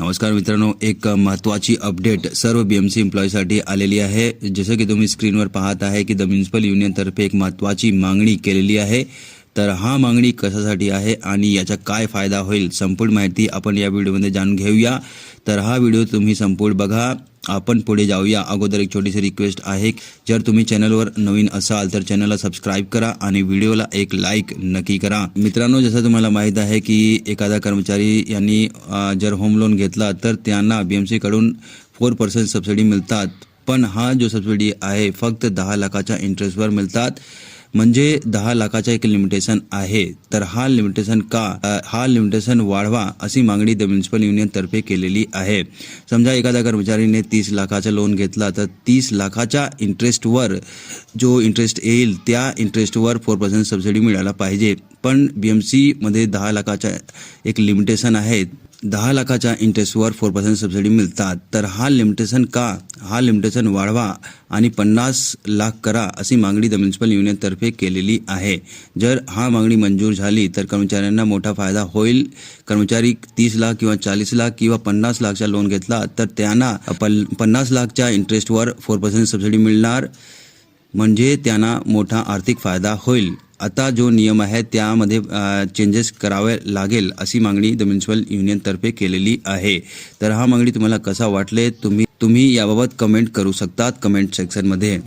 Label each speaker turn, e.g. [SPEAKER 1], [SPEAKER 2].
[SPEAKER 1] नमस्कार मित्रांनो एक महत्त्वाची अपडेट सर्व बी एम सी एम्प्लॉईसाठी आलेली आहे. जसं की तुम्ही स्क्रीनवर पाहत आहे की द म्युन्सिपल युनियनतर्फे एक महत्त्वाची मागणी केलेली आहे. तर हा मागणी कशासाठी आहे आणि याचा काय फायदा होईल संपूर्ण माहिती आपण या व्हिडिओमध्ये जाणून घेऊया. तर हा व्हिडिओ तुम्ही संपूर्ण बघा. आपण पुढे जाऊया. अगोदर एक छोटीशी रिक्वेस्ट आहे जर तुम्ही चॅनलवर नवीन असाल तर चॅनलला सबस्क्राईब करा आणि व्हिडिओला एक लाईक नक्की करा. मित्रांनो जसं तुम्हाला माहीत आहे की एखादा कर्मचारी यांनी जर होम लोन घेतला तर त्यांना बी एम सीकडून फोर पर्सेंट सबसिडी मिळतात. पण हा जो सबसिडी आहे फक्त दहा लाखाच्या इंटरेस्टवर मिळतात. म्हणजे दहा लाखाचा एक लिमिटेशन आहे तर हा लिमिटेशन का अ, हा लिमिटेशन वाढवा अशी मागणी द म्युन्सिपल युनियन तर्फे केलेली आहे. समजा एखाद्या कर्मचारीने तीस लाखाचा लोन घेतला तर तीस लाखाच्या इंटरेस्टवर जो इंटरेस्ट येईल त्या इंटरेस्टवर फोर पर्सेंट सबसिडी मिळायला पाहिजे. पण बी एम सीमध्ये दहा लाखाचा एक लिमिटेशन आहे. दहा लाखाच्या इंटरेस्टवर फोर पर्सेंट सबसिडी मिळतात तर हा लिमिटेशन का? हा लिमिटेशन वाढवा आणि पन्नास लाख करा अशी मागणी द म्युन्सिपल युनियनतर्फे केलेली आहे. जर हा मागणी मंजूर झाली तर कर्मचाऱ्यांना मोठा फायदा होईल. कर्मचारी तीस लाख किंवा चाळीस लाख किंवा पन्नास लाखचा लोन घेतला तर त्यांना पन्नास लाखच्या इंटरेस्टवर फोर पर्सेंट सबसिडी मिळणार. म्हणजे त्यांना मोठा आर्थिक फायदा होईल. आता जो नियम आहे त्यामध्ये चेंजेस करावे लागेल अशी मागणी द म्युन्सिपल युनियनतर्फे केलेली आहे. तर हा मागणी तुम्हाला कसा वाटले तुम्ही तुम्ही याबाबत कमेंट करू शकतात कमेंट सेक्शनमध्ये